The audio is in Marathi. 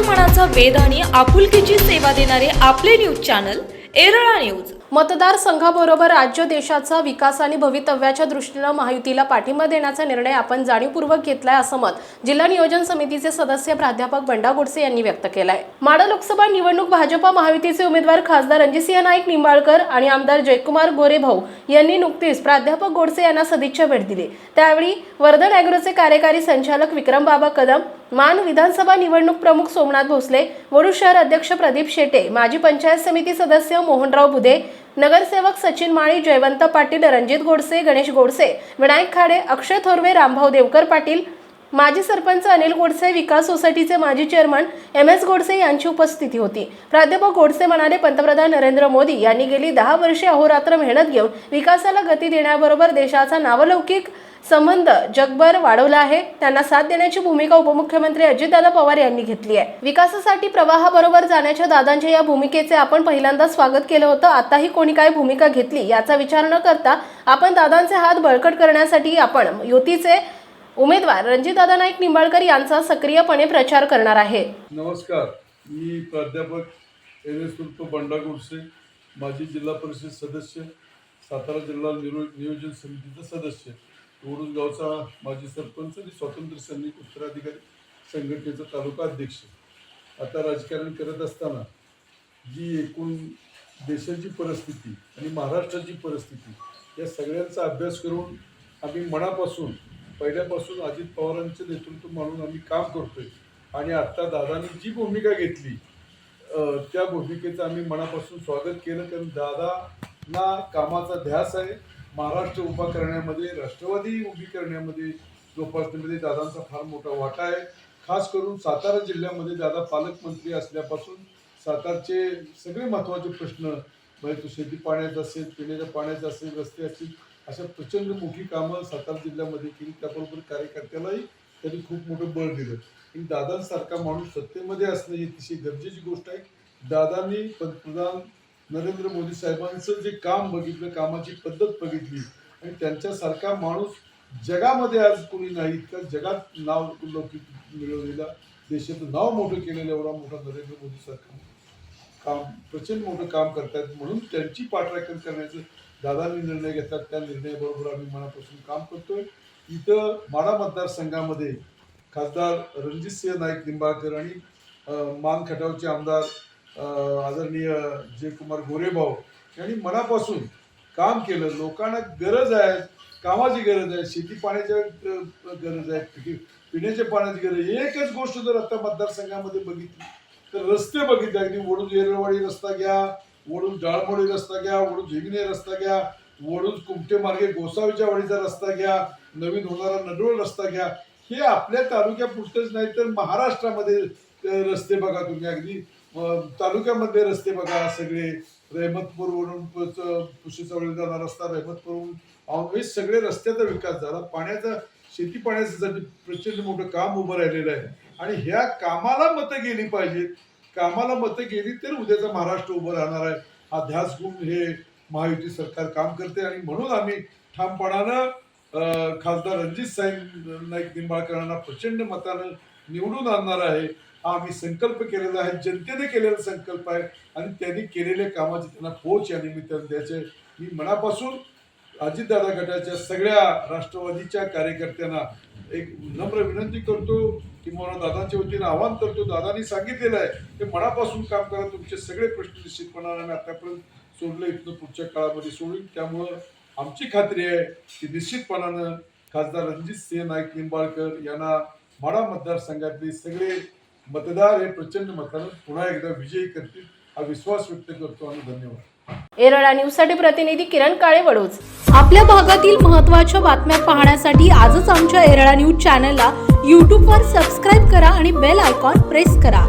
मनाचा वेध आणि आपुलकीची सेवा देणारे आपले न्यूज चॅनल एरळा न्यूज. मतदारसंघाबरोबर राज्य देशाचा विकास आणि भवितव्याच्या दृष्टीनं महायुतीला पाठिंबा देण्याचा निर्णय आपण जाणीवपूर्वक घेतलाय असं मत जिल्हा नियोजन समितीचे सदस्य प्राध्यापक बंडा गोडसे यांनी व्यक्त केलंय. माडा लोकसभा निवडणूक भाजपा महायुतीचे उमेदवार खासदार रणजितसिंह नाईक निंबाळकर आणि आमदार जयकुमार गोरेभाऊ यांनी नुकतीच प्राध्यापक गोडसे यांना सदिच्छा भेट दिली. त्यावेळी वर्धन अॅग्रोचे कार्यकारी संचालक विक्रम बाबा कदम मान विधानसभा निवडणूक प्रमुख सोमनाथ भोसले वडू शहर अध्यक्ष प्रदीप शेटे माजी पंचायत समिती सदस्य मोहनराव बुधे नगरसेवक सचिन माळी जयवंत पाटील रणजित गोडसे गणेश गोडसे विनायक खाडे अक्षय थोरवे रामभाऊ देवकर पाटील माजी सरपंच अनिल गोडसे विकास सोसायटीचे माजी चेअरमन एम एस गोडसे यांची उपस्थिती होती. प्राध्यापक गोडसे म्हणाले पंतप्रधान नरेंद्र मोदी यांनी गेली दहा वर्षे अहोरात्र मेहनत घेऊन विकासाला गती देण्याबरोबर देशाचा नावलौकिक संबंध जगभर वाढवला आहे. त्यांना साथ देण्याची भूमिका उपमुख्यमंत्री अजितदादा पवार यांनी घेतली आहे. विकासासाठी प्रवाहाबरोबर जाण्याच्या दादांच्या या भूमिकेचे आपण पहिल्यांदा स्वागत केलं होतं. आताही कोणी काय भूमिका घेतली याचा विचार न करता आपण दादांचे हात बळकट करण्यासाठी आपण युतीचे उमेदवार रणजितदादा नाईक निंबाळकर यांचा सक्रियपणे प्रचार करणार आहे. नमस्कार. मी प्राध्यापक एन एस बंडा गोडसे माजी जिल्हा परिषद सदस्य सातारा जिल्हा नियोजन समितीचा सदस्य. वडूज गावचा माजी सरपंच आणि स्वातंत्र्य सैनिक उत्तराधिकारी संघटनेचा तालुका अध्यक्ष. आता राजकारण करत असताना जी एकूण देशाची परिस्थिती आणि महाराष्ट्राची परिस्थिती या सगळ्यांचा अभ्यास करून आम्ही मनापासून पहिल्यापासून अजित पवारांचं नेतृत्व म्हणून आम्ही काम करतोय. आणि आत्ता दादांनी जी भूमिका घेतली त्या भूमिकेचं आम्ही मनापासून स्वागत केलं. कारण दादांना कामाचा ध्यास आहे महाराष्ट्र उभा करण्यामध्ये राष्ट्रवादी उभी करण्यामध्ये जोपासण्यामध्ये दादांचा फार मोठा वाटा आहे. खास करून सातारा जिल्ह्यामध्ये दादा पालकमंत्री असल्यापासून सातारचे सगळे महत्त्वाचे प्रश्न म्हणजे तो शेती पाण्याचा असेल पिण्याच्या पाण्याचा असेल रस्ते असतील अशा प्रचंड मोठी कामं सातारा जिल्ह्यामध्ये केली. त्याबरोबर कार्यकर्त्यालाही त्यांनी खूप मोठं बळ दिलं. आणि दादांसारखा माणूस सत्तेमध्ये असणं ही अतिशय गरजेची गोष्ट आहे. दादांनी पंतप्रधान नरेंद्र मोदी साहेबांचं जे काम बघितलं कामाची पद्धत बघितली आणि त्यांच्यासारखा माणूस जगामध्ये आज कोणी नाही इतका जगात नाव लौकिक मिळवलेला देशाचं नाव मोठं केलेलं एवढा मोठा नरेंद्र मोदी सारखा काम प्रचंड मोठं काम करतायत म्हणून त्यांची पाठराखण करण्याचं दादांनी निर्णय घेतला. त्या निर्णयाबरोबर आम्ही मनापासून काम करतोय. इथं माडा मतदारसंघामध्ये खासदार रणजितसिंह नाईक निंबाळकर आणि मान खटावचे आमदार आदरणीय जयकुमार गोरेभाऊ यांनी मनापासून काम केलं. लोकांना गरज आहे कामाची गरज आहे शेती पाण्याची गरज आहे पिण्याच्या पाण्याची गरज आहे. एकच गोष्ट जर आता मतदारसंघामध्ये बघितली तर रस्ते बघितले. अगदी वडून येरळवाडी रस्ता घ्या वडून जाळमोडी रस्ता घ्या वडून झिंगणे रस्ता घ्या वडून कुमटे मार्गे गोसावीच्या वाडीचा रस्ता घ्या नवीन होणारा नडोळ रस्ता घ्या. हे आपल्या तालुक्यापुरतेच नाही तर महाराष्ट्रामध्ये रस्ते बघा तुम्ही. अगदी तालुक्यामध्ये रस्ते बघा सगळे रहमतपूरवरून पुशीचावळी जाणारा रस्ता रहमतपूरवरून औंध सगळे रस्त्याचा विकास झाला पाण्याचा शेती पाण्यासाठी प्रचंड मोठं काम उभं राहिलेलं आहे. आणि ह्या कामाला मतं गेली पाहिजेत. कामाला मतं गेली तर उद्याचा महाराष्ट्र उभं राहणार आहे. हा ध्यास घेऊन हे महायुती सरकार काम करते आणि म्हणून आम्ही ठामपणानं खासदार रणजित साहेब नाईक निंबाळकरांना प्रचंड मतानं निवडून आणणार आहे. हा आम्ही संकल्प केलेला आहे जनतेने केलेला संकल्प आहे आणि त्यांनी केलेल्या कामाची त्यांना पोच या निमित्तानं द्यायचे. मी मनापासून अजितदादा गटाच्या सगळ्या राष्ट्रवादीच्या कार्यकर्त्यांना एक नम्र विनंती करतो किंवा दादांच्या वतीने आवाहन करतो. दादांनी सांगितलेलं आहे की मनापासून काम करा तुमचे सगळे प्रश्न निश्चितपणाने आम्ही आतापर्यंत सोडले इथं पुढच्या काळामध्ये सोडून. त्यामुळं आमची खात्री आहे की निश्चितपणानं खासदार रणजित सिंह नाईक निंबाळकर यांना माडा मतदारसंघातले सगळे मतदार हे प्रचंड मतानं पुन्हा एकदा विजयी करतील हा विश्वास व्यक्त करतो आणि धन्यवाद. एरळा न्यूजसाठी प्रतिनिधी किरण काळे वडोज आपल्या भागातील महत्त्वाच्या बातम्या पाहण्यासाठी आजच आमच्या एरळा न्यूज चॅनलला यूट्यूबवर सबस्क्राईब करा आणि बेल आयकॉन प्रेस करा.